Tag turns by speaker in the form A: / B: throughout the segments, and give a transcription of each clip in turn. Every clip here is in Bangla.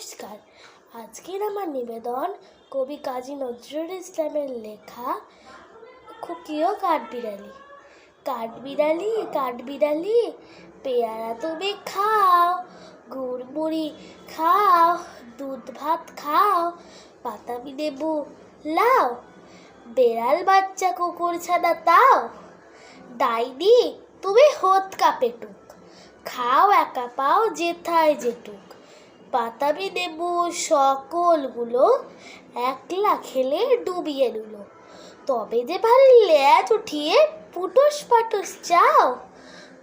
A: নমস্কার। আজকের আমার নিবেদন কবি কাজী নজরুল ইসলামের লেখা খুকিও কাঠবিড়ালি কাঠবিড়ালি কাঠবিড়ালি পেয়ারা তুমি খাও, গুড় মুড়ি খাও, দুধ ভাত খাও, বাতাবি লেবু লাও, বেড়াল বাচ্চা কুকুর ছানা তাও, ডাইনি তুমি হোত কাপেটুক খাও একা পাও যেথায় যেটুক। বাতাবি নেবু সকলগুলো একলা খেলে ডুবিয়ে নিল। তবে যে ভারী ল্যাজ উঠিয়ে পুটুস পাটুস চাও,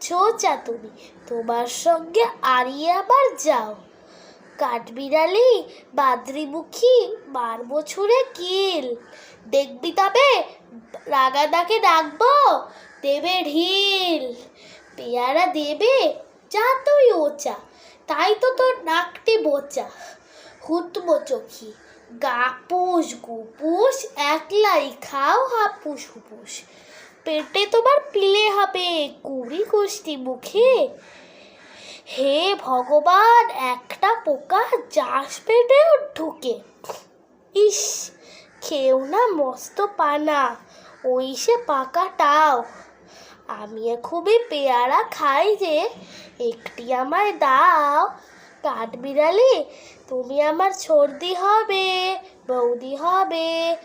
A: ছোচা তুমি, তোমার সঙ্গে আরিয়ে আবার যাও। কাঠবিড়ালি, বাদ্রিমুখী মার বছরে কিল, দেখবি তবে রাগাদাকে ডাকবো দেবে ঢিল। পেয়ারা দেবে যা তুই ওচা তাই তো তোর নাকটি বোচা হুতবো চোখি। গাপুস গুপুস একলাই খাও হাপুস হুপুস। পেটে তোমার পিলে হবে কুড়ি গোষ্ঠী মুখে। হে ভগবান, একটা পোকা যাস পেটেও ঢুকে। ইস, খেও না মস্ত পানা। ওই সে পাকাটাও। আমি খুবই পেয়ারা খাই যে, একটি আমায় দাও। কাঠবিড়ালি তুমি আমার সর্দি হবে, বৌদি হবে।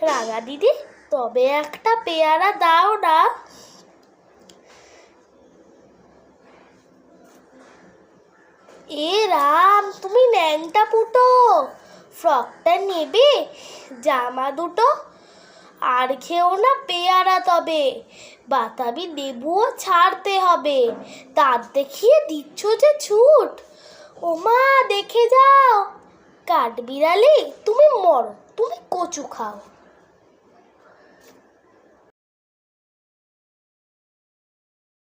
A: রাঙা দিদি, তবে একটা পেয়ারা দাও না। এ রাম, তুমি ন্যাংটা পুটো। ফ্রকটা নেবে, জামা দুটো। আর খেও না পেয়ারা তবে। বাতাবি লেবুও ছাড়তে হবে। তার দেখিয়ে দিচ্ছ যে ছুট। ও মা দেখে যাও। কাঠবিড়ালি তুমি মরো, তুমি কচু খাও।